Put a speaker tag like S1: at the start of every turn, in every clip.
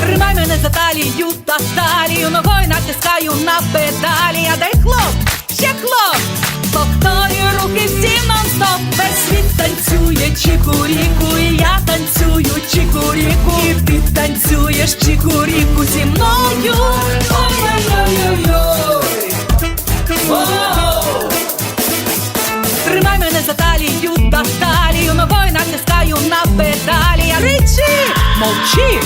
S1: Тримай мене за талію та талію, ногою натискаю на педалі. А дай хлоп, ще хлоп, повторюю руки всі нон-стоп. Весь світ танцює чікуріку, і я танцюю чікуріку. І ти танцюєш чікуріку зі мною. Мовчи,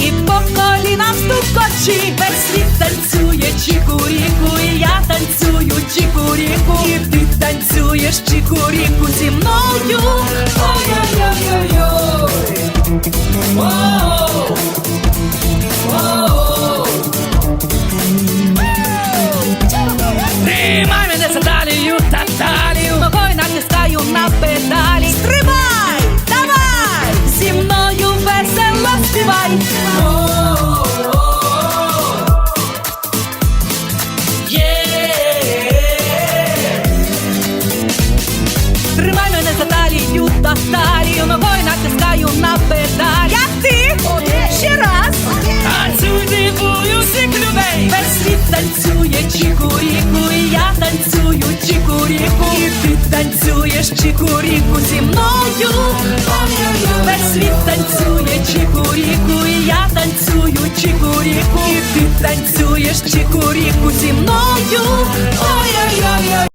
S1: і по колінам стукочі. Весь світ танцює чікуріку, і я танцюю чікуріку. І ти танцюєш чікуріку зі мною. Ой-ой-ой-ой-ой. Тримай мене за талію та талію Ногою натискаю на педалі Тримай мене за талію та талію Ногою натискаю на педалі. Як ти? Ще раз. Танцюй, дивую всіх людей. Весь світ танцює чікуріку І я танцюю чікуріку. І ти танцюєш чікуріку зі мною танцюєш чікуріку зі мною